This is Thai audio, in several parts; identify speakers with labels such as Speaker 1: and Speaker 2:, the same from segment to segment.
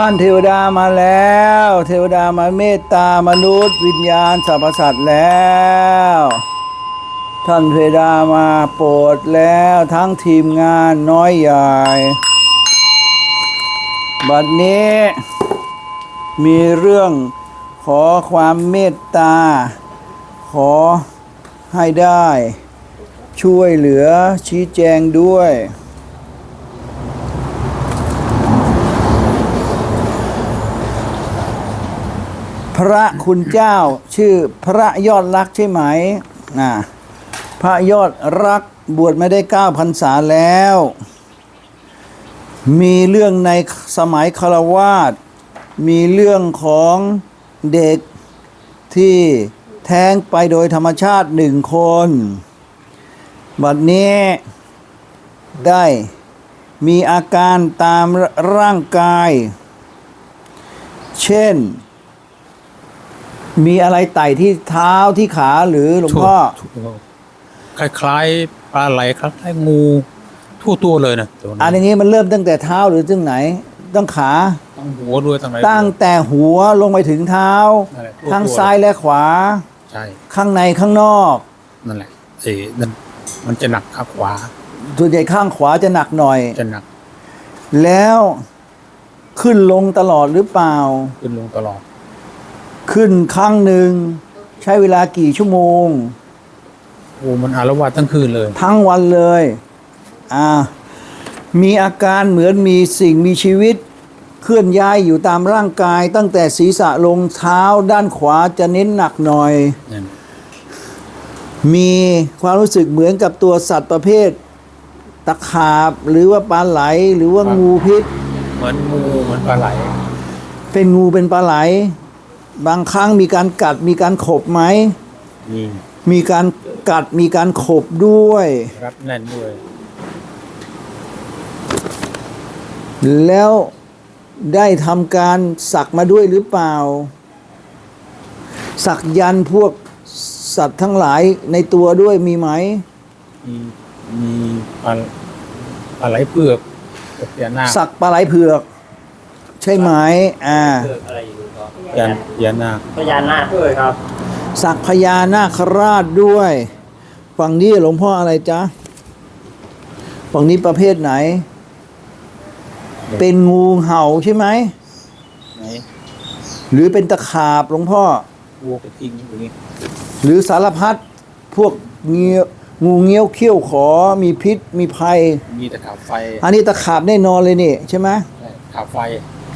Speaker 1: ท่านเทวดามาแล้ว เทวดามาเมตตามนุษย์ วิญญาณสรรพสัตว์แล้ว ท่านเทวดามาโปรดแล้วทั้งทีมงานน้อยใหญ่ บัดนี้มีเรื่องขอความเมตตา ขอให้ได้ ช่วยเหลือชี้แจงด้วย พระคุณเจ้าชื่อพระยอดรักใช่ไหมอ่าพระยอดรักบวชไม่ได้เก้าพรรษาแล้ว มีเรื่องในสมัยคารวาสมีเรื่องของเด็กที่แท้งไปโดยธรรมชาติหนึ่งคน บัดนี้ได้มีอาการตามร่างกาย เช่น มีอะไรไต่ที่เท้าที่ขาหรือหลวงพ่อ
Speaker 2: ถูกถูกคล้ายๆปลาไหลคล้ายๆงูทั่วตัวเลยนะตัว
Speaker 1: อัน
Speaker 2: นี้
Speaker 1: นี้มันเริ่มตั้งแต่เท้าหรือตั้งไหน ตั้งขา
Speaker 2: ตั้งหัวด้วยตั้งไหน
Speaker 1: ตั้งแต่หัวลงไปถึงเท้า
Speaker 2: นั่นแหละทั่ว
Speaker 1: ทั้ง
Speaker 2: ตัว
Speaker 1: ซ้ายและขวา
Speaker 2: ใช่
Speaker 1: ข้างในข้างนอก
Speaker 2: นั่นแหละเอ้นั่นมันจะหนักข้างขวา
Speaker 1: ส่วนใหญ่ข้างขวาจะหนักหน่อย
Speaker 2: จะหนัก
Speaker 1: แล้วขึ้นลงตลอดหรือเปล่า
Speaker 2: ขึ้นลงตลอด
Speaker 1: ขึ้นครั้งหนึ่งใช้เวลากี่ชั่วโมง
Speaker 2: โอ้มันอารวาสทั้งคืนเลย
Speaker 1: ทั้งวันเลยอ่ามีอาการเหมือนมีสิ่งมีชีวิต เคลื่อนย้ายอยู่ตามร่างกาย ตั้งแต่ศีรษะลงเท้าด้านขวาจะเน้นหนักหน่อย
Speaker 2: นั่น
Speaker 1: มีความรู้สึกเหมือนกับตัวสัตว์ประเภท ตะขาบหรือว่าปลาไหลหรือว่างูพิษ
Speaker 2: เหมือนงูเหมือนปลาไหล
Speaker 1: เป็นงูเป็นปลาไหล บางครั้งมีการกัดมีการขบไหม
Speaker 2: มี
Speaker 1: มีการกัดมีการขบด้วย
Speaker 2: รัดแน่นด้วย
Speaker 1: แล้วได้ทำการสักมาด้วยหรือเปล่า สักยันต์พวกสัตว์ทั้งหลายในตัวด้วยมีไหม
Speaker 2: มีมีปลาปลาไหลเปลือกกับยานาค
Speaker 1: สักปลาไหลเผือก ใช่ไหมอ่า
Speaker 3: เกิดอะไรอยู่ครับ
Speaker 2: ยานยานาค
Speaker 3: พญานาคด้วยครับ
Speaker 1: สักพญานาคราชด้วย ฝั่งนี้หลวงพ่ออะไรจ๊ะ ฝั่งนี้ประเภทไหน เป็นงูเห่าใช่ไหม
Speaker 2: ไหน
Speaker 1: หรือเป็นตะขาบหลวงพ่อ
Speaker 2: วัวกระทิงอย่างนี้
Speaker 1: หรือสารพัดพวกเงี้ยวงูเงี้ยวเขี้ยวขอมีพิษมีภัย
Speaker 2: มีตะขาบไฟ
Speaker 1: อันนี้ตะขาบแน่นอนเลยนี่ใช่ไหม
Speaker 2: ใช่ขาบไฟ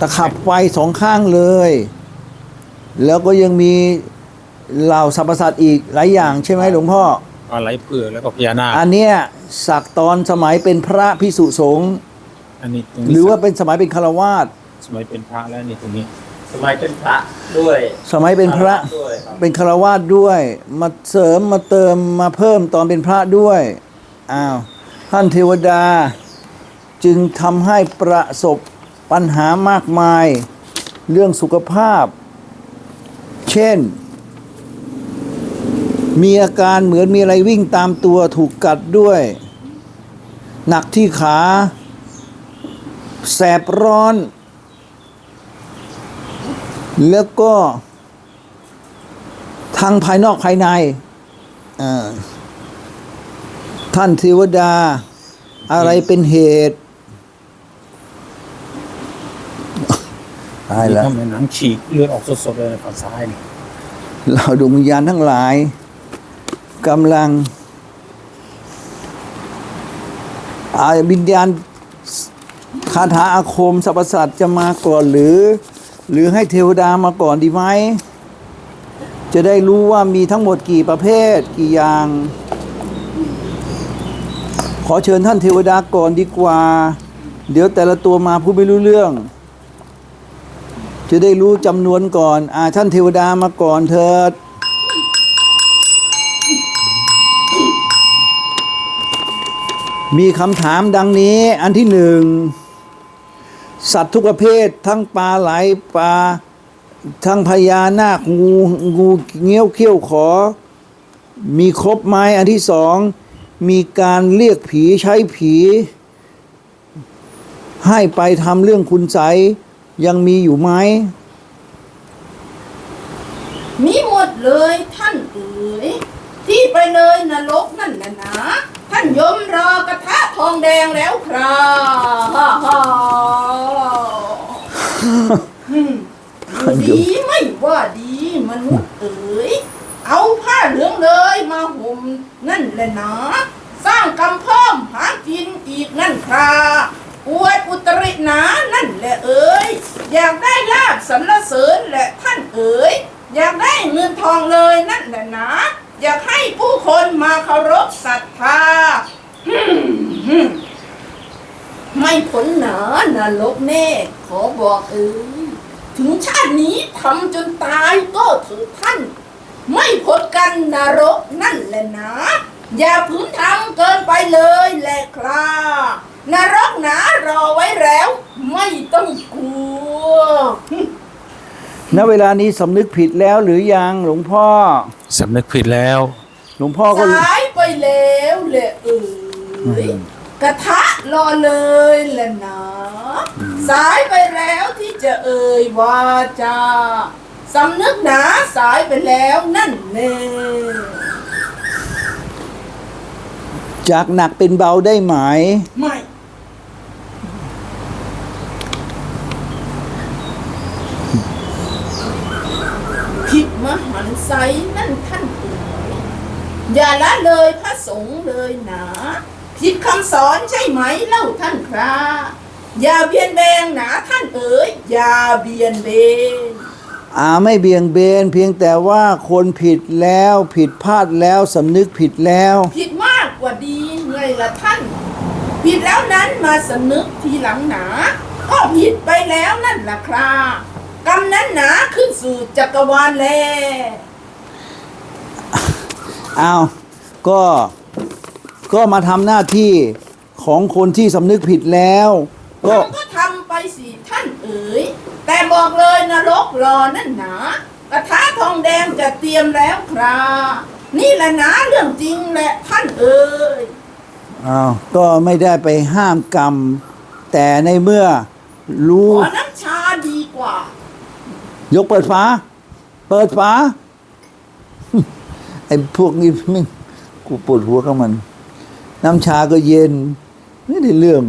Speaker 1: ตะขาบไฟสองข้างเลย แล้วก็ยังมีเหล่าสรรพสัตว์อีกหลายอย่างใช่ไหมหลวงพ่อ
Speaker 2: ปลาไหลเปลือกแล้วก็พญานาค
Speaker 1: อันเนี้ยสักตอนสมัยเป็นพระพิสุสงฆ์
Speaker 2: อันนี้ตรง
Speaker 1: ห
Speaker 2: นี้
Speaker 1: รือว่าเป็นสมัยเป็นคารวาส
Speaker 2: สมัยเป็นพระแล้วนี่ตรงนี้
Speaker 3: สมัยเป็นพระด้วย
Speaker 1: สมัยเป็นพระ
Speaker 3: ด้วยครับ
Speaker 1: เป็นคารวาสด้วย มาเสริมมาเติมมาเพิ่มตอนเป็นพระด้วยอ้าวท่านเทวดา จึงทำให้ประสบปัญหามากมาย เรื่องสุขภาพ เช่น มีอาการเหมือนมีอะไรวิ่งตามตัวถูกกัดด้วย หนักที่ขา แสบร้อน แล้วก็ทั้งภายนอกภายใน ท่านเทวดาอะไรเป็นเหตุ ตายแล้ว
Speaker 2: ทำให้หนังฉีกเลือดออกสดๆเลยในฝั่งซ้ายนี่
Speaker 1: เราดวงวิญญาณทั้งหลายกำลังอาวิญญาณคาถาอาคมสรรพสัตว์จะมาก่อนหรือ หรือให้เทวดามาก่อนดีไหม จะได้รู้ว่ามีทั้งหมดกี่ประเภทกี่อย่าง ขอเชิญท่านเทวดาก่อนดีกว่า เดี๋ยวแต่ละตัวมาพูดไม่รู้เรื่อง จะได้รู้จำนวนก่อน อ่าท่านเทวดามาก่อนเถิด มีคำถามดังนี้ อันที่หนึ่ง สัตว์ทุกประเภท ทั้งปลาไหลปลา ทั้งพญานาคงูงูเงี้ยวเขี้ยวขอ มีครบไหมอันที่สอง มีการเรียกผีใช้ผี ให้ไปทำเรื่องคุณใส ยยังมีอยู่ไหม
Speaker 4: มีหมดเลยท่านเอ๋ยที่ไปเลยนรกนั่นแหละนะ ท่านยมรอกระทะทองแดงแล้วครับฮ่าฮ่าอืมอยู่ดีไม่ว่าดีมนุษย์เอ๋ยเอาผ้าเหลืองเลยมาห่มนั่นแหละนะ สร้างกำเพิ่มหากินอีกนั่นครา อวดอุตริหนานั่นแหละเอ๋ยอยากได้ลาบสรรเสริญแหละท่านเอ๋ยอยากได้เงินทองเลยนั่นแหละนะอยากให้ผู้คนมาเคารพศรัทธาฮึ่มฮึ่มไม่ผลหนานรกแน่ ขอบอกเอ๋ยถึงชาตินี้ทำจนตายก็ถือท่าน ไม่พดกันนรกนั่นแหละนะ อย่าผืนทำเกินไปเลยแหละครับ นรกหนารอไว้แล้ว ไม่ต้องกลัว
Speaker 1: ณเวลานี้สำนึกผิดแล้วหรือยังหลวงพ่อ
Speaker 2: สำนึกผิดแล้ว
Speaker 1: หลวงพ่อก็
Speaker 4: สายไปแล้วแหละเอ๋ยกระทะรอเลยแหละนะสายไปแล้วที่จะเอ่ยว่าจะสำนึกหนาสายไปแล้วนั่นแน่
Speaker 1: จากหนักเป็นเบาได้ไหม
Speaker 4: ไม่ ผิดมหันไซนั่นท่านเอ๋ยอย่าละเลยพระสงฆ์เลยหนาผิดคำสอนใช่ไหมเล่าท่านคราอย่าเบียนแบงหนาท่านเอ๋ยอย่าเบียนเบน
Speaker 1: อาไม่เบี่ยงเบนเพียงแต่ว่าคนผิดแล้วผิดพลาดแล้วสำนึกผิดแล้ว
Speaker 4: ผิดมากกว่าดีไงละท่าน ผิดแล้วนั้นมาสำนึกทีหลังหนา ก็ผิดไปแล้วนั่นล่ะครา กรรมนั้นหนาขึ้นสู่จักรวาลแล
Speaker 1: เอาก็ก็มาทำหน้าที่ของคนที่สำนึกผิดแล้ว ก็
Speaker 4: ทำก็ทำไปสิท่านเอ๋ย แต่บอกเลยนรกรอนั่นหนากระทะทองแดงจะเตรียมแล้วครานี่แหละนะเรื่องจริงแหละท่านเอ๋ย
Speaker 1: อ้าวก็ไม่ได้ไปห้ามกรรม แต่ในเมื่อรู้
Speaker 4: ขอน้ำชาดีกว่า
Speaker 1: ยกเปิดฝา เปิดฝา ไอ้พวกนี้ไม่กูปวดหัวกับมัน น้ำชาก็เย็น ไม่ได้เรื่อง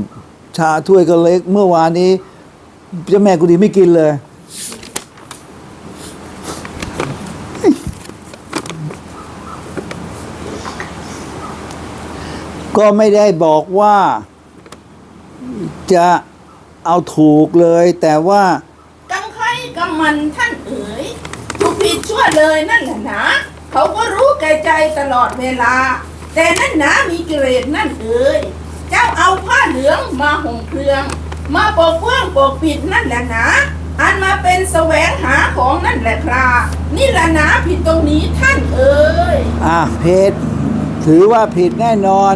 Speaker 1: ชาถ้วยก็เล็ก เมื่อวานนี้เจ้าแม่กุดีไม่กินเลย ก็ไม่ได้บอกว่าจะเอาถูกเลย แต่ว่า
Speaker 4: มันท่านเอ๋ยถูกผิดชั่วเลยนั่นแหละนะเขาก็รู้แก่ใจตลอดเวลา แต่นั่นนะมีกิเลสนั่นเอ๋ยเจ้าเอาผ้าเหลืองมาห่มเครือง มาปกเปื้องปกปิดนั่นแหละนะ อันมาเป็นแสวงหาของนั่นแหละครับนี่แหละนะผิดตรงนี้ท่านเอ๋ย
Speaker 1: อะผิดถือว่าผิดแน่นอน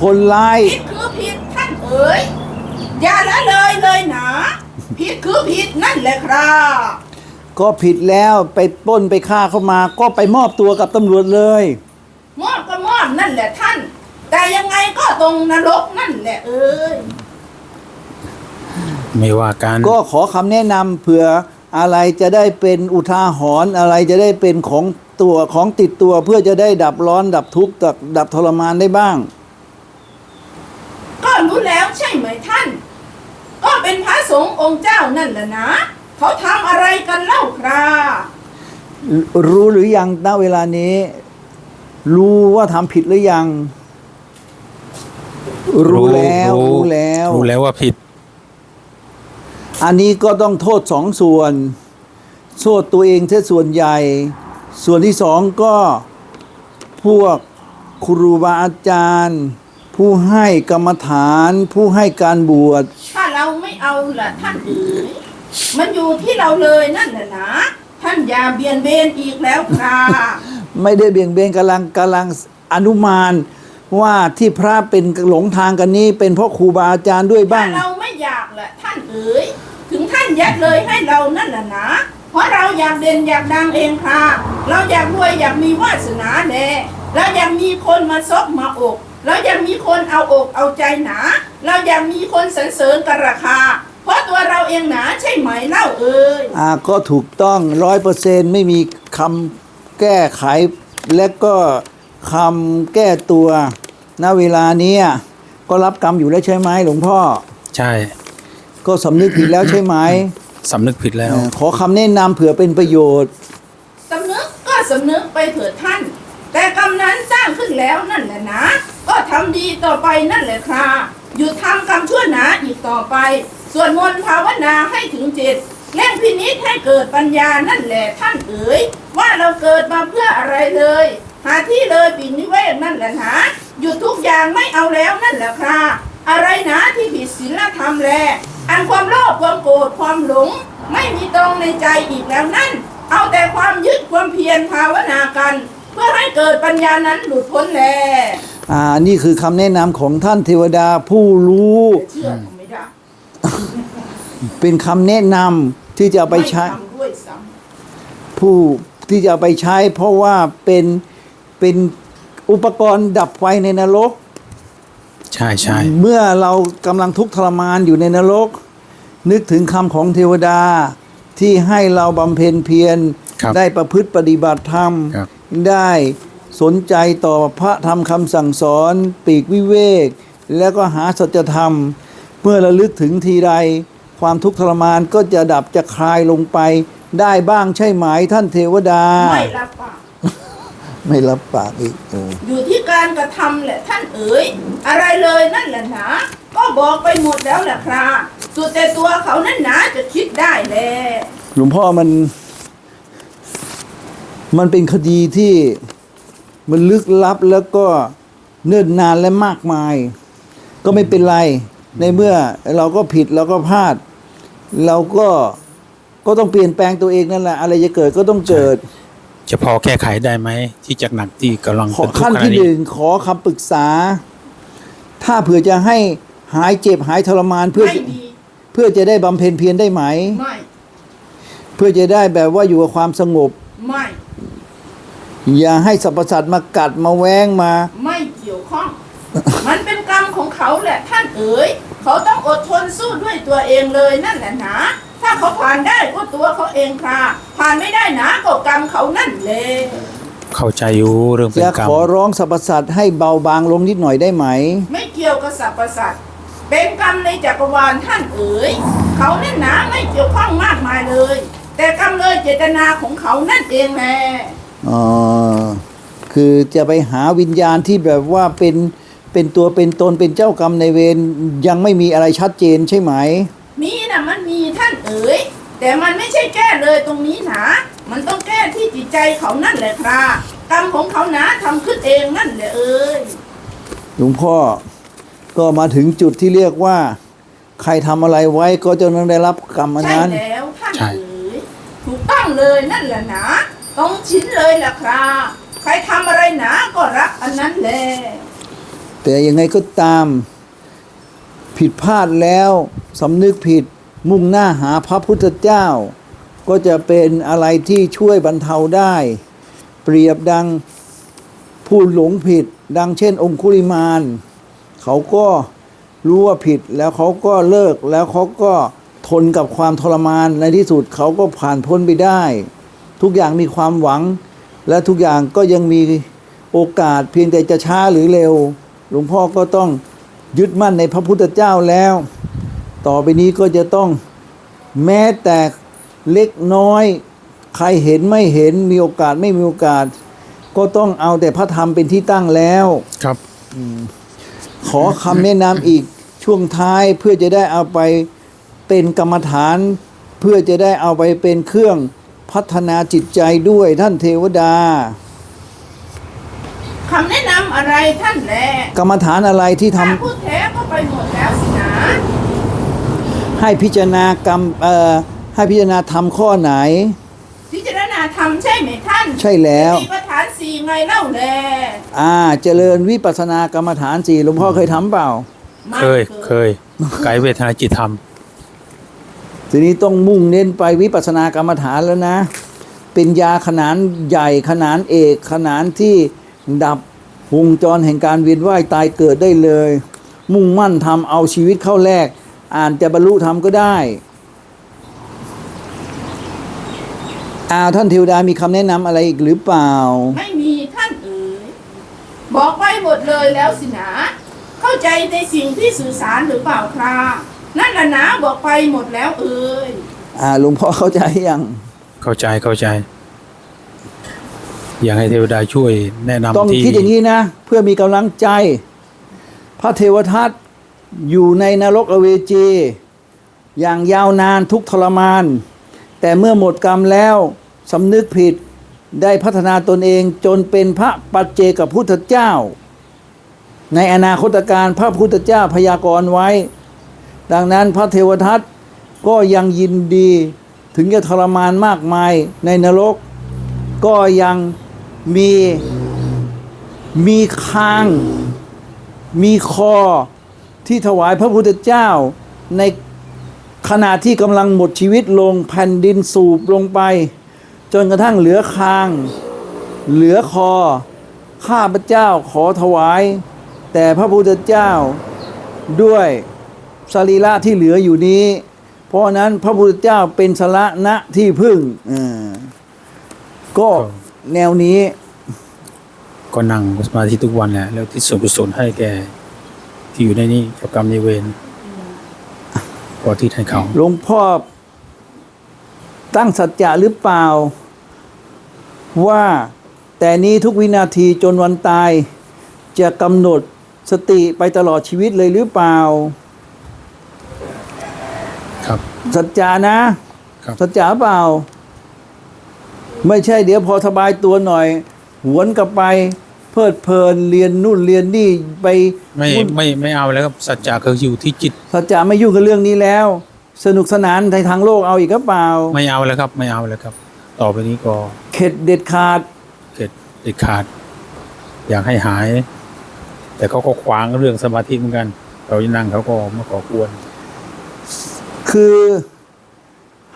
Speaker 1: คนไล่
Speaker 4: ผิดคือผิดท่านเอ๋ยอย่าละเลยเลยนะ ผิดคือผิดนั่นแหละครับ
Speaker 1: ก็ผิดแล้วไปปล้นไปฆ่าเข้ามา ก็ไปมอบตัวกับตำรวจเลย
Speaker 4: มอบก็มอบนั่นแหละท่าน แต่ยังไงก็ตรงนรกนั่นแหละเอ้ย
Speaker 2: ไม่ว่ากัน
Speaker 1: ก็ขอคำแนะนำเผื่ออะไรจะได้เป็นอุทาหรณ์อะไรจะได้เป็นของตัวของติดตัวเพื่อจะได้ดับร้อนดับทุกข์ดับดับทรมานได้บ้าง
Speaker 4: ก็รู้แล้วใช่ไหมท่านก็ เป็นพระสงฆ์องค์เจ้านั่นแหละนะ เขาทำอะไรกันเล่าครา
Speaker 1: รู้หรือยังณเวลานี้ รู้ว่าทำผิดหรือยัง รู้แล้ว รู้แล้ว
Speaker 2: รู้แล้วว่าผิด
Speaker 1: อันนี้ก็ต้องโทษสองส่วนโทษตัวเองแค่ส่วนใหญ่ ส่วนที่สองก็พวกครูบาอาจารย์ ผู้ให้กรรมฐาน ผู้ให้การบวช
Speaker 4: ถ้า เราไม่เอาล่ะท่านเอ๋ยมันอยู่ที่เราเลยนั่นแหละนะ ท่านอย่าเบียนเบนอีกแล้วครา
Speaker 1: ไม่ได้เบี่ยงเบนกำลังกำลังอนุมาน ว่าที่พระเป็นหลงทางกันนี้ เป็นเพราะครูบาอาจารย์ด้วย
Speaker 4: ถ้า
Speaker 1: บ้าง
Speaker 4: เราไม่อยากล่ะท่านเอ๋ยถึงท่านยัดเลยให้เรานั่นแหละนะ เพราะเราอยากเด่นอยากดังเองค่ะ เราอยากรวยอยากมีวาสนาแน่เราอยากมีคนมาซบมาอก เราอยากมีคนเอาอกเอาใจหนา เราอยากมีคนสรรเสริญกันราคา เพราะตัวเราเองหนาใช่ไหมเล่าเอ่ย
Speaker 1: อ่าก็ถูกต้องร้อยเปอร์เซนไม่มีคำแก้ไข และก็คำแก้ตัวณเวลาเนี้ยก็รับกรรมอยู่แล้วใช่ไหมหลวงพ่อ
Speaker 2: ใช่
Speaker 1: ก็สำนึกผิดแล้วใช่ไหม
Speaker 2: สำนึกผิดแล้ว
Speaker 1: เอ่อขอคำแนะนำเผื่อเป็นประโยชน์
Speaker 4: สำนึกก็สำนึกไปเถิดท่าน แต่กรรมนั้นสร้างขึ้นแล้วนั่นแหละนะ ก็ทำดีต่อไปนั่นแหละค่ะหยุดทำกรรมชั่วหนาอีกต่อไปสวดมนต์ภาวนาให้ถึงจิตเล่งพินิษให้เกิดปัญญานั่นแหละท่านเอ๋ยว่าเราเกิดมาเพื่ออะไรเลย หาที่เลยปินิเวศนั่นแหละนะหยุดทุกอย่างไม่เอาแล้วนั่นแหละค่ะอะไรนะที่ผิดศีลธรรมแลอันความโลภความโกรธความหลง ไม่มีตรงในใจอีกแล้วนั่น เอาแต่ความยึดความเพียรภาวนากัน เพื่อให้เกิดปัญญานั้นหลุดพ้นแล
Speaker 1: อ่านี่คือคำแนะนำของท่านเทวดาผู้รู้
Speaker 4: เชื่อก็ไม่ได้
Speaker 1: เป็นคำแนะนำที่จะเอาไปใช้
Speaker 4: ม่ทำด้วยซ้
Speaker 1: ผู้ที่จะเอาไปใช้ เพราะว่าเป็นเป็นอุปกรณ์ดับไฟในนรก
Speaker 2: ใช่ใช่
Speaker 1: เมื่อเรากำลังทุกข์ทรมานอยู่ในนรก นึกถึงคำของเทวดาที่ให้เราบำเพ็ญเพียร
Speaker 2: ครับ
Speaker 1: ได้ประพฤติปฏิบัติธรรม
Speaker 2: ครับ
Speaker 1: ได้ สนใจต่อพระธรรมคำสั่งสอนปีกวิเวก แล้วก็หาสัจธรรม เมื่อระลึกถึงทีใด ความทุกข์ทรมานก็จะดับจะคลายลงไป ได้บ้างใช่ไหมท่านเทวดาำ
Speaker 4: ไม่รับปาก
Speaker 1: ไม่รับปากอีกเออ
Speaker 4: อยู่ที่การกระทำแหละท่านเอ๋ยอะไรเลยนั่นแหละนะก็บอกไปหมดแล้วแหละครับสุดแต่ตัวเขานั่นหนาจะคิดได้แล
Speaker 1: หลวงพ่อมัน มันเป็นคดีที่ มันลึกลับแล้วก็เนิ่นนานและมากมาย ก็ไม่เป็นไรในเมื่อเราก็ผิดเราก็พลาด เราก็ก็ต้องเปลี่ยนแปลงตัวเองนั่นแหละอะไรจะเกิดก็ต้องเกิด
Speaker 2: จะพอแก้ไขได้ไหม ที่จากหนักที่กำลัง
Speaker 1: ขอ
Speaker 2: เป็นทุก
Speaker 1: ขั้น
Speaker 2: ข์ขณะ
Speaker 1: ที่ห
Speaker 2: นี้
Speaker 1: นึ่งขอคำปรึกษา ถ้าเผื่อจะให้หายเจ็บหายทรมานเพื่อ
Speaker 4: ไม่ดี
Speaker 1: เพื่อจะได้บำเพ็ญเพียรได้ไหม
Speaker 4: ไม่
Speaker 1: เพื่อจะได้แบบว่าอยู่กับความสงบ
Speaker 4: ไม่
Speaker 1: อย่าให้สรรพสัตว์มากัดมาแว้งมา
Speaker 4: ไม่เกี่ยวข้อง มันเป็นกรรมของเขาแหละท่านเอ๋ย เขาต้องอดทนสู้ด้วยตัวเองเลยนั่นแหละนะ ถ้าเขาผ่านได้ก็ตัวเขาเองค่ะ ผ่านไม่ได้นะก็กรรมเขานั่นเลย
Speaker 2: เข้าใจอยู่เรื่องเป็น
Speaker 1: จะ
Speaker 2: กรร
Speaker 1: ข
Speaker 2: ม
Speaker 1: อร้องสรรพสัตว์ให้เบาบางลงนิดหน่อยได้ไหม
Speaker 4: ไม่เกี่ยวกับสรรพสัตว์เป็นกรรมในจักรวาลท่านเอ๋ย เขานั่นนะไม่เกี่ยวข้องมากมายเลย แต่กรรมเลยเจตนาของเขานั่นเองแหละ
Speaker 1: อ๋อ คือจะไปหาวิญญาณที่แบบว่าเป็นเป็นตัวเป็นตนเป็นเจ้ากรรมในายเวรยังไม่มีอะไรชัดเจนใช่ไหม
Speaker 4: มีนะมันมีท่านเอ๋ยแต่มันไม่ใช่แก้เลยตรงนี้นะมันต้องแก้ที่จิตใจเขานั่นแหละครับกรรมของเขานะทำขึ้นเองนั่นแหละเอ๋ย
Speaker 1: หลวงพ่อก็มาถึงจุดที่เรียกว่า ใครทำอะไรไว้ก็จะต้องได้รับกรรมอัน
Speaker 4: ใช่
Speaker 1: นั้น
Speaker 4: แล้วท่านเอ๋ยถูกต้องเลยนั่นแหละนะ ตรงชิ้นเลยล่ะครับใครทำอะไรหนะก็รับอันนั้นแหละ
Speaker 1: แต่ยังไงก็ตาม ผิดพลาดแล้วสำนึกผิดมุ่งหน้าหาพระพุทธเจ้า ก็จะเป็นอะไรที่ช่วยบรรเทาได้ เปรียบดังผู้หลงผิด ดังเช่น องคุลิมาน เขาก็รู้ว่าผิดแล้วเขาก็เลิกแล้วเขาก็ทนกับความทรมานในที่สุดเขาก็ผ่านพ้นไปได้ ทุกอย่างมีความหวัง และทุกอย่างก็ยังมีโอกาสเพียงแต่จะช้าหรือเร็ว หลวงพ่อก็ต้องยึดมั่นในพระพุทธเจ้าแล้ว ต่อไปนี้ก็จะต้องแม้แต่เล็กน้อย ใครเห็นไม่เห็นมีโอกาสไม่มีโอกาส ก็ต้องเอาแต่พระธรรมเป็นที่ตั้งแล้ว
Speaker 2: ครับ
Speaker 1: ขอคำแนะนำอีกช่วงท้ายเพื่อจะได้เอาไปเป็นกรรมฐาน เพื่อจะได้เอาไปเป็นเครื่อง พัฒนาจิตใจด้วยท่านเทวดา
Speaker 4: คำแนะนำอะไรท่านแหละ
Speaker 1: กรรมฐานอะไรที่ทำ
Speaker 4: ถ้าพูดแท้ก็ไปหมดแล้วสินะ
Speaker 1: ให้พิจารณากรรมเอ่อให้พิจารณาทำข้อไหน
Speaker 4: พิจารณาธรรมใช่ไหมท่าน
Speaker 1: ใช่แล้ว
Speaker 4: มีประธานสี่ไงเล่าแล
Speaker 1: อ่า เจริญวิปัสสนากรรมฐานสี่หลวงพ่อเคยทำเปล่า
Speaker 4: ไม่
Speaker 2: เคยเคย กายเวทนาจิตธรรม
Speaker 1: ทีนี้ต้องมุ่งเน้นไปวิปัสสนากรรมฐานแล้วนะ เป็นยาขนานใหญ่ขนานเอกขนานที่ดับวงจรแห่งการเวียนว่ายตายเกิดได้เลย มุ่งมั่นทำเอาชีวิตเข้าแลกอ่านจะบรรลุธรรมก็ได้อาท่านเทวดามีคำแนะนำอะไรอีกหรือเปล่า
Speaker 4: ไม่มีท่านเอ๋ยบอกไปหมดเลยแล้วสินะ เข้าใจในสิ่งที่สื่อสารหรือเปล่าครับ นั่นแหละนะบอกไปหมดแล้วเอ๋ย
Speaker 1: อ่าหลวงพ่อเข้าใจยัง
Speaker 2: เข้าใจเข้าใจ อยากให้เทวดาช่วยแนะนำ
Speaker 1: ต้อง
Speaker 2: ที่
Speaker 1: คิดอย่างนี้นะ เพื่อมีกำลังใจ พระเทวทัตอยู่ในนรกอเวจี อย่างยาวนานทุกข์ทรมาน แต่เมื่อหมดกรรมแล้วสำนึกผิดได้พัฒนาตนเองจนเป็นพระปัจเจกพุทธเจ้า ในอนาคตการพระพุทธเจ้าพยากรณ์ไว้ ดังนั้นพระเทวทัตก็ยังยินดีถึงจะทรมานมากมายในนรก ก็ยังมีมีคาง มีคอที่ถวายพระพุทธเจ้า ในขณะที่กำลังหมดชีวิตลงแผ่นดินสูบลงไป จนกระทั่งเหลือคาง เหลือคอ ข้าพระเจ้าขอถวาย แต่พระพุทธเจ้าด้วย สรีระที่เหลืออยู่นี้ เพราะฉะนั้นพระพุทธเจ้าเป็นสระณที่พึ่งอ่าก็แนวนี้
Speaker 2: ก็นั่งสมาธิทุกวันแหละแล้วที่ส่วนกุศลให้แกที่อยู่ในนี้เจ้ากรรมในายเวรก็ที่ให้เขา
Speaker 1: หลวงพ่อตั้งสัจจะหรือเปล่า ว่าแต่นี้ทุกวินาทีจนวันตาย จะกำหนดสติไปตลอดชีวิตเลยหรือเปล่า
Speaker 2: ครับ
Speaker 1: สัจจานะ
Speaker 2: ครับ
Speaker 1: สัจจะเปล่า ไม่ใช่เดี๋ยวพอสบายตัวหน่อย หวนกลับไป เพลิดเพลินเรียนนู่นเรียนนี่ไป
Speaker 2: ไม่
Speaker 1: วุ่น
Speaker 2: ไม่ไม่เอาแล้วครับสัจจะคืออยู่ที่จิต
Speaker 1: สัจจะไม่ยุ่งกับเรื่องนี้แล้ว สนุกสนานในทางโลกเอาอีกก็เปล่า
Speaker 2: ไม่เอาแล้วครับ ไม่เอาแล้วครับ ต่อไปนี้ก็
Speaker 1: เข็ดเด็ดขาด
Speaker 2: เกิดเด็ดขาด อยากให้หาย แต่เขาก็ขวางเรื่องสมาธิเหมือนกัน เราจะนั่งเขาก็มาก่อกวน
Speaker 1: คือ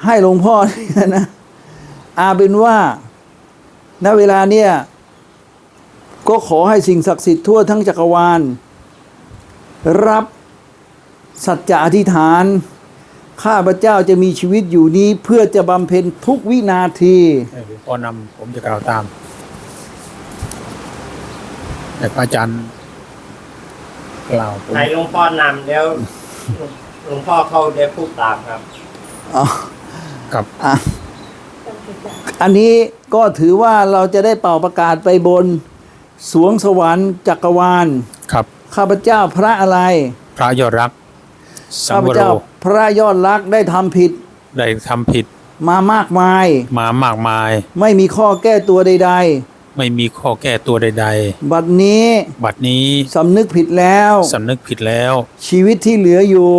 Speaker 1: ให้หลวงพ่อเนี่ยนะอาเป็นว่าณเวลาเนี่ยก็ขอให้สิ่งศักดิ์สิทธิ์ทั่วทั้งจักรวาล รับสัจจะอธิษฐาน ข้าพเจ้าจะมีชีวิตอยู่นี้เพื่อจะบำเพ็ญทุกวินาที
Speaker 2: ให้หลวงพ่อนำผมจะกล่าวตามแต่พระอาจารย์กล่าวผม
Speaker 3: ให้หลวงพ่อนำเดี๋ยวห ลวงพ่อเขาเดี๋ยวพูดตามครับ
Speaker 1: อ๋อ
Speaker 2: กับ
Speaker 1: อะอันนี้ก็ถือว่าเราจะได้เป่าประกาศไปบน สวงสวรรค์จักรวาล
Speaker 2: ครับ
Speaker 1: ข้าพเจ้าพระอะไร
Speaker 2: พระยอดรักสั
Speaker 1: ข้างพ
Speaker 2: วโร
Speaker 1: เจ้าพระยอดรักได้ทำผิด
Speaker 2: ได้ทำผิด
Speaker 1: มามากมาย
Speaker 2: มามากมาย
Speaker 1: ไม่มีข้อแก้ตัวใด
Speaker 2: ไม่มีข้อแก้ตัวใด
Speaker 1: ๆบัดนี้
Speaker 2: ๆ บัดนี้
Speaker 1: สำนึกผิดแล้ว
Speaker 2: สำนึกผิดแล้ว
Speaker 1: ชีวิตที่เหลืออยู่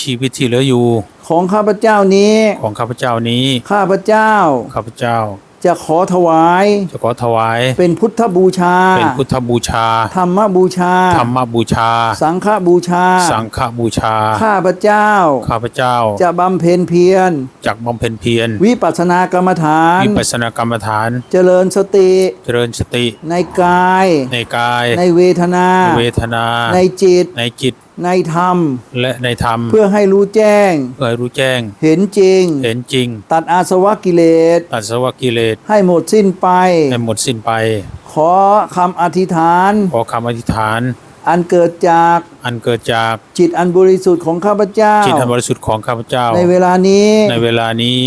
Speaker 2: ชีวิตที่เหลืออยู่
Speaker 1: ของข้าพเจ้านี้
Speaker 2: ของข้าพเจ้านี้
Speaker 1: ข้าพเจ้า
Speaker 2: ข้าพเจ้า
Speaker 1: จะขอถวาย
Speaker 2: จะขอถวาย
Speaker 1: เป็นพุทธบูชา
Speaker 2: เป็นพุทธบูชา
Speaker 1: ธรรมบูชา
Speaker 2: ธรรมบูชา
Speaker 1: สังฆบูชา
Speaker 2: สังฆบูชา
Speaker 1: ข้าพเจ้า
Speaker 2: ข้าพเจ้า
Speaker 1: จะบำเพ็ญเพียร
Speaker 2: จากบำเพ็ญเพียร
Speaker 1: วิปัสสนากรรมฐาน
Speaker 2: วิปัสสนากรรมฐาน
Speaker 1: เจริญสติ
Speaker 2: เจริญสติ
Speaker 1: ในกาย
Speaker 2: ในกาย
Speaker 1: ในเวทนา
Speaker 2: ในเวทนา
Speaker 1: ในจิต
Speaker 2: ในจิต
Speaker 1: ในธรรม
Speaker 2: และในธรรม
Speaker 1: เพื่อให้รู้แจ้ง
Speaker 2: เพื่อให้รู้แจ้ง
Speaker 1: เห็นจริง
Speaker 2: เห็นจริง
Speaker 1: ตัดอาสวะกิเลส
Speaker 2: ตัดสวะกิเลส
Speaker 1: ให้หมดสิ้นไป
Speaker 2: ให้หมดสิ้นไป
Speaker 1: ขอคำอธิษฐาน
Speaker 2: ขอคำอธิษฐาน
Speaker 1: อันเกิดจาก
Speaker 2: อันเกิดจาก
Speaker 1: จิตอันบริสุทธิ์ของข้าพเจ้า
Speaker 2: จิตอันบริสุทธิ์ของข้าพเจ้า
Speaker 1: ในเวลานี้
Speaker 2: ในเวลานี้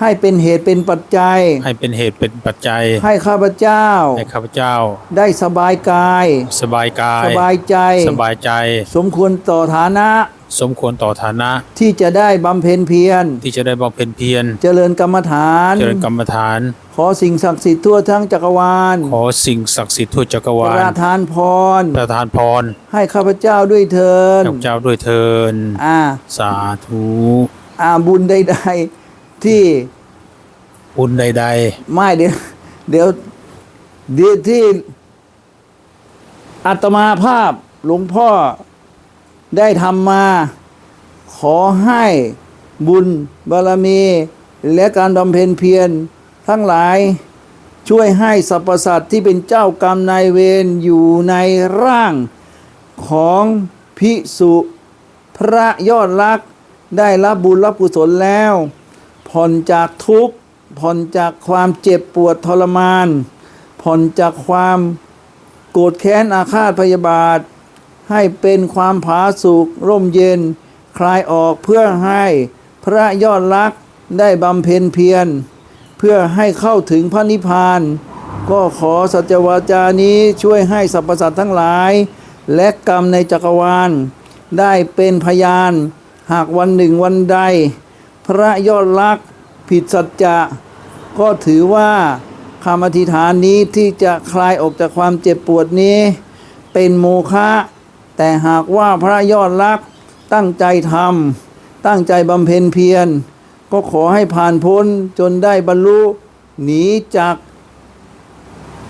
Speaker 1: ให้เป็นเหตุเป็นปัจจัย
Speaker 2: ให้เป็นเหตุเป็นปัจจัย
Speaker 1: ให้ข้าพเจ้า
Speaker 2: ให้ข้าพเจ้า
Speaker 1: ได้สบายกาย
Speaker 2: สบายกาย
Speaker 1: สบายใจ
Speaker 2: สบายใจ
Speaker 1: สมควรต่อฐานะ
Speaker 2: สมควรต่อฐานะ
Speaker 1: ที่จะได้บำเพ็ญเพียร
Speaker 2: ที่จะได้บำเพ็ญเพียร
Speaker 1: เจริญกรรมฐาน
Speaker 2: เจริญกรรมฐาน
Speaker 1: ขอสิ่งศักดิ์สิทธิ์ทั่วทั้งจักรวาล
Speaker 2: ขอสิ่งศักดิ์สิทธิ์ทั่วจักรวา
Speaker 1: ป
Speaker 2: ล
Speaker 1: ระทานพร
Speaker 2: ประทานพร
Speaker 1: ให้ข้าพเจ้าด้วยเทิน
Speaker 2: ข้าพเจ้าด้วยเทิน
Speaker 1: อ่า
Speaker 2: สาธุ
Speaker 1: อาบุญใดๆ ที่
Speaker 2: บุญใด
Speaker 1: ไม่เดี๋ยวเดี๋ยวเดี๋ยวที่อาตมาภาพหลวงพ่อได้ทำมา ขอให้บุญบารมี และการบำเพ็ญเพียรทั้งหลายช่วยให้สรรพสัตว์ที่เป็นเจ้ากรรมนายเวรอยู่ในร่างของพิสุพระยอดรัก ได้รับบุญรับกุศลแล้ว ผ่อนจากทุกข์ผ่อนจากความเจ็บปวดทรมาน ผ่อนจากความโกรธแค้นอาฆาตพยาบาท ให้เป็นความผาสุกร่มเย็น คลายออกเพื่อให้พระยอดรักได้บำเพ็ญเพียร เพื่อให้เข้าถึงพระนิพพาน ก็ขอสัจวาจานี้ช่วยให้สรรพสัตว์ทั้งหลาย และกรรมในจักรวาล ได้เป็นพยาน หากวันหนึ่งวันใด พระยอดรักผิดสัจจะก็ถือว่าคำอธิษฐานนี้ที่จะคลายออกจากความเจ็บปวดนี้ เป็นโมฆะแต่หากว่าพระยอดรักตั้งใจทำตั้งใจบำเพ็ญเพียร ก็ขอให้ผ่านพ้นจนได้บรรลุ หนีจาก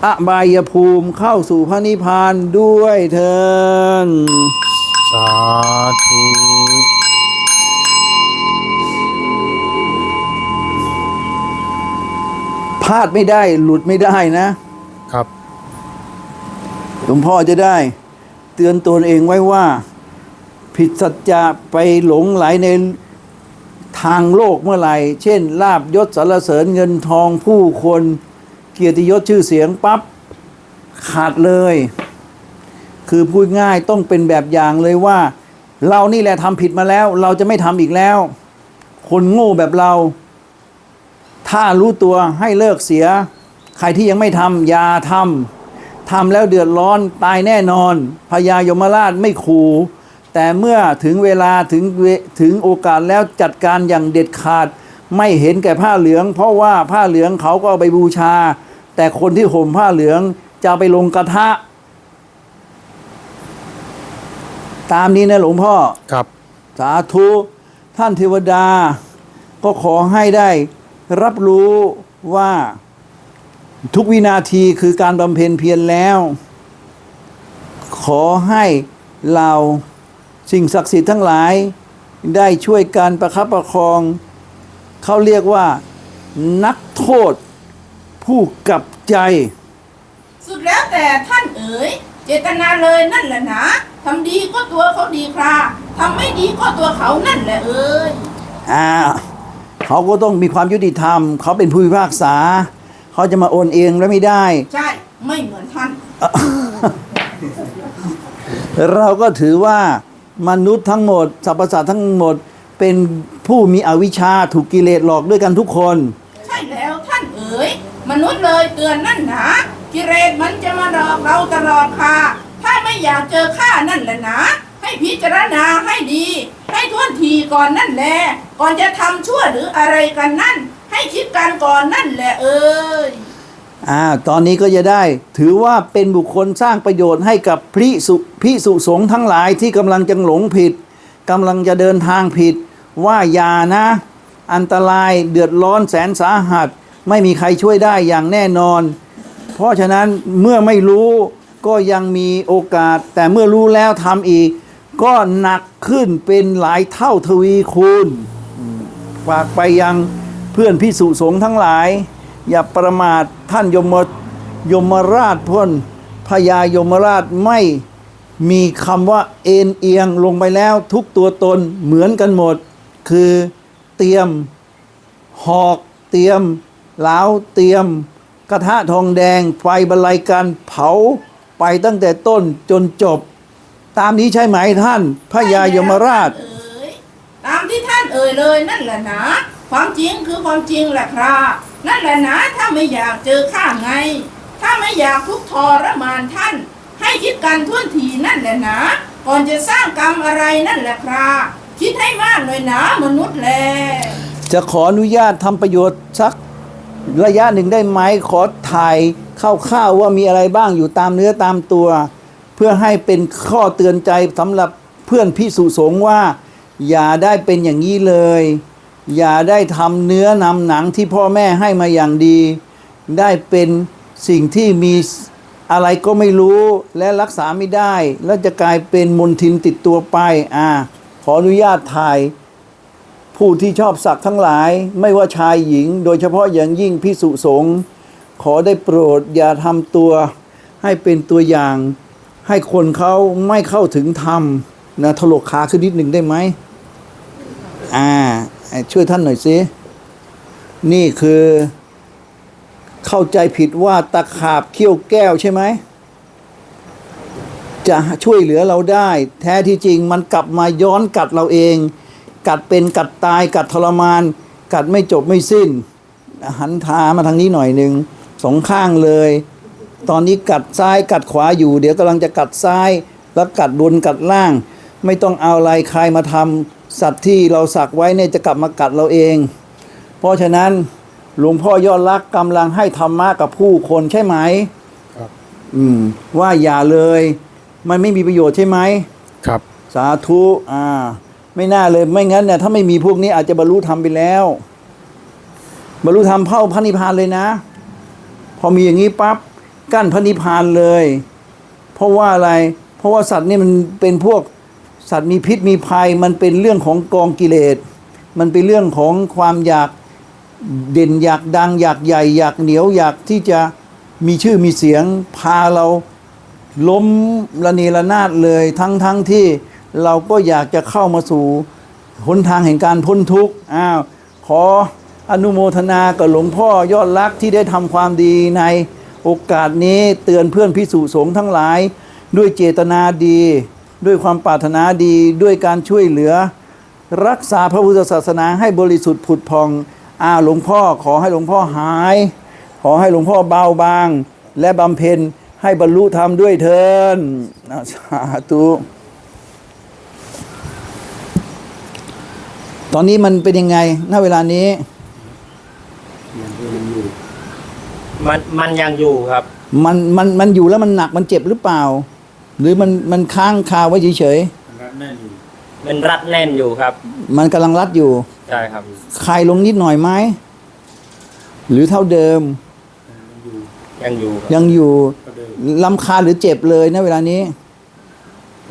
Speaker 1: อบายภูมิเข้าสู่พระนิพพานด้วยเถิน
Speaker 2: สาธุ
Speaker 1: ลาดไม่ได้หลุดไม่ได้นะ
Speaker 2: ครับ
Speaker 1: หลวงพ่อจะได้ เตือนตนเองไว้ว่า ผิดสัจจะไปหลงไหลในทางโลกเมื่อไหร่ เช่น ลาบยศสรรเสริญเงินทองผู้คนเกียรติยศชื่อเสียงปับ๊บขาดเลย คือพูดง่ายต้องเป็นแบบอย่างเลยว่า เรานี่แหละทำผิดมาแล้ว เราจะไม่ทำอีกแล้ว คนโง่แบบเรา ถ้ารู้ตัวให้เลิกเสีย ใครที่ยังไม่ทำอย่าทำทำแล้วเดือดร้อนตายแน่นอนพญายมราชไม่ขู่แต่เมื่อถึงเวลาถึงเวถึงโอกาสแล้วจัดการอย่างเด็ดขาด ไม่เห็นแก่ผ้าเหลือง เพราะว่าผ้าเหลืองเขาก็เอาไปบูชา แต่คนที่ห่มผ้าเหลืองจะเอาไปลงกระทะ ตามนี้นะหลวงพ่อ
Speaker 2: ครับ
Speaker 1: สาธุ ท่านเทวดาก็ขอให้ได้ รับรู้ว่าทุกวินาทีคือการบำเพ็ญเพียรแล้ว ขอให้เราสิ่งศักดิ์สิทธิ์ทั้งหลาย ได้ช่วยการประคับประคอง เขาเรียกว่า นักโทษผู้กลับใจ
Speaker 4: สุดแล้วแต่ท่านเอ๋ย เจตนาเลยนั่นแหละนะทำดีก็ตัวเขาดีคราทำไม่ดีก็ตัวเขานั่นแหละเอ๋ย
Speaker 1: อ่า เขาก็ต้องมีความยุติธรรม เขาเป็นผู้พิพากษา เขาจะมาโอนเองแล้วไม่ได้
Speaker 4: ใช่ ไม่เหมือนท่าน
Speaker 1: เราก็ถือว่ามนุษย์ทั้งหมดสรรพสัตว์ทั้งหมดเป็นผู้มีอวิชชาถูกกิเลสหลอกด้วยกันทุกคน
Speaker 4: ใช่แล้วท่านเอ๋ยมนุษย์เลยเตือนนั่นนะกิเลสมันจะมาหลอกเราตลอดค่ะ ถ้าไม่อยากเจอข้านั่นแหละนะ ให้พิจารณาให้ดี ให้ทวนทีก่อนนั่นแหละก่อนจะทำชั่วหรืออะไรกันนั่น ให้คิดกันก่อนนั่นแหละเอ๋ย
Speaker 1: อ่าตอนนี้ก็จะได้ถือว่าเป็นบุคคลสร้างประโยชน์ให้กับพิสุพิสุสงฆ์ทั้งหลายที่กำลังจะหลงผิดกำลังจะเดินทางผิด ว่าอย่านะ อันตรายเดือดร้อนแสนสาหัส ไม่มีใครช่วยได้อย่างแน่นอน เพราะฉะนั้นเมื่อไม่รู้ก็ยังมีโอกาส แต่เมื่อรู้แล้วทำอีก ก็หนักขึ้นเป็นหลายเท่าทวีคูณฝากไปยังเพื่อนพิสุสงฆ์ทั้งหลาย อย่าประมาทท่านยมยมราชพ้นพญายมราชไม่มีคำว่าเอ็นเอียงลงไปแล้วทุกตัวตนเหมือนกันหมด คือเตรียมหอกเตรียมเหลาเตรียม กระทะทองแดงไฟบรรลัยการเผาไปตั้งแต่ต้นจนจบ ตามนี้ใช่ไหมท่านพญายมราช
Speaker 4: เอ๋ยตามที่ท่านเอ่ยเลยนั่นแหละนะ ความจริงคือความจริงแหละครับนั่นแหละนะถ้าไม่อยากเจอข้าไง ถ้าไม่อยากทุกข์ทรมานท่าน ให้คิดกันท่วนทีนั่นแหละนะ ก่อนจะสร้างกรรมอะไรนั่นแหละครับคิดให้มากเลยนะมนุษย์แล
Speaker 1: จะขออนุญาตทำประโยชน์สักระยะหนึ่งได้ไหมขอถ่ายคร่าวๆว่ามีอะไรบ้างอยู่ตามเนื้อตามตัว เพื่อให้เป็นข้อเตือนใจสำหรับเพื่อนพิสุสงว่า อย่าได้เป็นอย่างนี้เลย อย่าได้ทำเนื้อนำหนังที่พ่อแม่ให้มาอย่างดี ได้เป็นสิ่งที่มีอะไรก็ไม่รู้และรักษาไม่ได้ แล้วจะกลายเป็นมลทินติดตัวไปอ่าขออนุญาตถ่าย ผู้ที่ชอบสักทั้งหลาย ไม่ว่าชายหญิง โดยเฉพาะอย่างยิ่งพิสุสงขอได้โปรดอย่าทำตัวให้เป็นตัวอย่าง ให้คนเขาไม่เข้าถึงธรรมนะถลกขาขึ้นนิดหนึ่งได้ไหมอ่า ช่วยท่านหน่อยสินี่คือเข้าใจผิดว่าตะขาบเขี้ยวแก้วใช่ไหม จะช่วยเหลือเราได้ แท้ที่จริงมันกลับมาย้อนกัดเราเอง กัดเป็นกัดตายกัดทรมาน กัดไม่จบไม่สิ้น หันทามาทางนี้หน่อยหนึ่งสองข้างเลย ตอนนี้กัดซ้ายกัดขวาอยู่ เดี๋ยวกำลังจะกัดซ้าย แล้วกัดบนกัดล่าง ไม่ต้องเอาอะไรใครมาทำสัตว์ที่เราสักไว้เนี่ยจะกลับมากัดเราเอง เพราะฉะนั้นหลวงพ่อยอดรักกำลังให้ธรรมะกับผู้คนใช่ไหม
Speaker 2: ครับ
Speaker 1: อืมว่าอย่าเลย มันไม่มีประโยชน์ใช่ไหม
Speaker 2: ครับ
Speaker 1: สาธุอ่า ไม่น่าเลยไม่งั้นเนี่ยถ้าไม่มีพวกนี้อาจจะบรรลุธรรมไปแล้วบรรลุธรรมเข้าพระนิพพานเลยนะ พอมีอย่างนี้ปั๊บ กั้นพระนิพพานเลย เพราะว่าอะไร เพราะว่าสัตว์นี่มันเป็นพวกสัตว์มีพิษมีภัย มันเป็นเรื่องของกองกิเลส มันเป็นเรื่องของความอยากเด่นอยากดังอยากใหญ่อยากเหนียวอยากที่จะมีชื่อมีเสียงพาเราล้มระเนระนาดเลยทั้งทั้งที่เราก็อยากจะเข้ามาสู่หนทางแห่งการพ้นทุกข์อ้าวขออนุโมทนากับหลวงพ่อยอดรักที่ได้ทำความดีใน โอกาสนี้เตือนเพื่อนพิสุสงฆ์ทั้งหลาย ด้วยเจตนาดี ด้วยความปรารถนาดีด้วยการช่วยเหลือ รักษาพระพุทธศาสนาให้บริสุทธิ์ผุดพองอาหลวงพ่อขอให้หลวงพ่อหาย ขอให้หลวงพ่อเบาบาง และบำเพ็ญให้บรรลุธรรมด้วยเถินสาธุตอนนี้มันเป็นยังไง ณ เวลานี้
Speaker 3: มันมันยังอยู่ครับ
Speaker 1: มันมันมันอยู่แล้วมันหนักมันเจ็บหรือเปล่า หรือมันมันค้างคาไว้เฉย
Speaker 2: รัดแน่นอยู่
Speaker 3: มันรัดแน่นอยู่ครับ
Speaker 1: ๆมันกำลังรัดอยู่
Speaker 3: ใช่ครับ
Speaker 1: คลายลงนิดหน่อยไหมหรือเท่าเดิม
Speaker 3: ยังอยู่ครับ
Speaker 1: ยังอยู่
Speaker 2: ก็เดิน
Speaker 1: ลำคาญหรือเจ็บเลยนะเวลานี้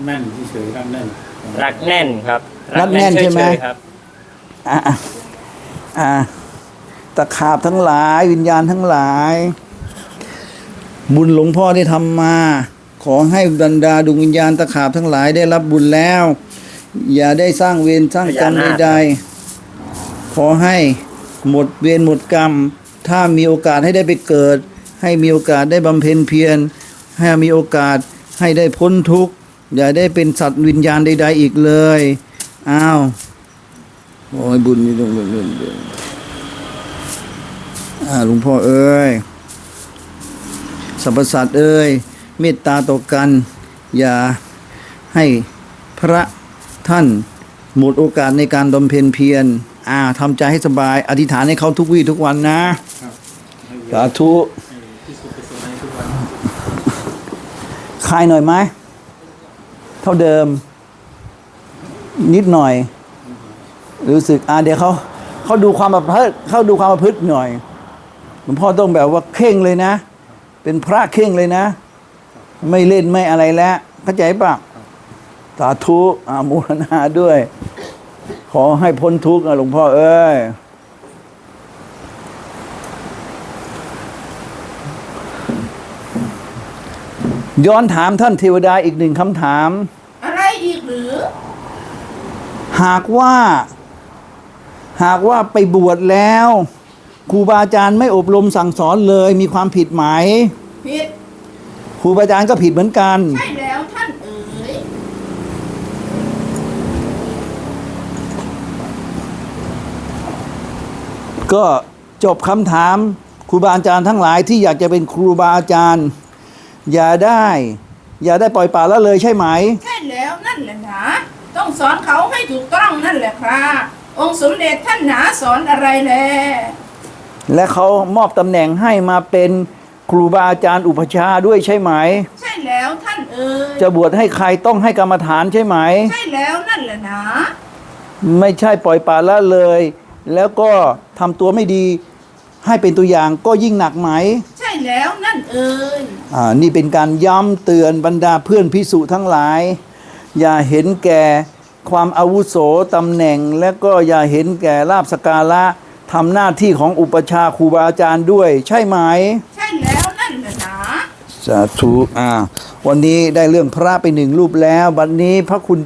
Speaker 2: แน่นเฉยๆรัดแน่น
Speaker 3: รัดแน่นครับ
Speaker 1: รัดแน่นใช่ไหม
Speaker 3: ฉยๆครับ
Speaker 1: อะอะอะ ตะขาบทั้งหลาย วิญญาณทั้งหลาย บุญหลวงพ่อได้ทำมา ขอให้บรรดาดวงวิญญาณตะขาบทั้งหลายได้รับบุญแล้ว อย่าได้สร้างเวรสร้างกรรมใดๆขอให้หมดเวรหมดกรรม ถ้ามีโอกาสให้ได้ไปเกิด ให้มีโอกาสได้บำเพ็ญเพียรให้มีโอกาสให้ได้พ้นทุกข์อย่าได้เป็นสัตว์วิญญาณใด ๆ อีกเลย อ้าว โอ้ยบุญนี่ต้องเรื่อยๆอ่า หลวงพ่อเอ้ยสรรพสัตว์เอ้ยเมตตาต่อกัน อย่าให้พระท่านหมดโอกาสในการบำเพ็ญเพียรอ่าทำใจให้สบาย อธิษฐานให้เขาทุกวี่ทุกวันนะสาธุ
Speaker 2: ที่สุดไปสุดในทุกวัน
Speaker 1: คลายหน่อยไหม เท่าเดิม นิดหน่อย รู้สึกอ่าเดี๋ยวเขาเขาดูความประพฤติเขาดูความประพฤติหน่อยห ลวงพ่อต้องแบบว่าเข่งเลยนะ เป็นพระเข่งเลยนะ ไม่เล่นไม่อะไรแล้วเข้าใจปะสาธุอาโมูลนาด้วย ขอให้พ้นทุกข์นะหลวงพ่อเอ้ยย้อนถามท่านเทวดาอีกหนึ่งคำถาม
Speaker 4: อะไรอีกหรือ
Speaker 1: หากว่า หากว่าไปบวชแล้ว ครูบาอาจารย์ไม่อบรมสั่งสอนเลยมีความผิดไหม
Speaker 4: ผิด
Speaker 1: ครูบาอาจารย์ก็ผิดเหมือนกัน
Speaker 4: ใช่แล้วท่านเอ๋ย
Speaker 1: ก็จบคำถามครูบาอาจารย์ทั้งหลายที่อยากจะเป็นครูบาอาจารย์ อย่าได้ อย่าได้ปล่อยป่าละเลยใช่ไหม
Speaker 4: ใช่แล้วนั่นแหละหนะต้องสอนเขาให้ถูกต้องนั่นแหละครับองค์สมเด็จท่านหนาสอนอะไรแล
Speaker 1: และเขามอบตำแหน่งให้มาเป็นครูบาอาจารย์อุปชฌาย์ด้วยใช่ไหม
Speaker 4: ใช่แล้วท่านเอ๋ย
Speaker 1: จะบวชให้ใครต้องให้กรรมฐานใช่ไหม
Speaker 4: ใช่แล้วนั่นแหละหนะ
Speaker 1: ไม่ใช่ปล่อยปละละเลย แล้วก็ทำตัวไม่ดีให้เป็นตัวอย่างก็ยิ่งหนักไหม
Speaker 4: ใช่แล้วนั่นเอ๋ย
Speaker 1: อ่านี่เป็นการย้ำเตือนบรรดาเพื่อนพิสุทั้งหลาย อย่าเห็นแก่ความอาวุโสตำแหน่ง และก็อย่าเห็นแก่ลาบสการะ ทำหน้าที่ของอุปชฌาย์ครูบาอาจารย์ด้วย ใช่ไหม
Speaker 4: ใช่แล้วนั่นแหละหนะ
Speaker 1: สาธุอ่า วันนี้ได้เรื่องพระไปหนึ่งรูปแล้ว บัดนนี้พระคุณ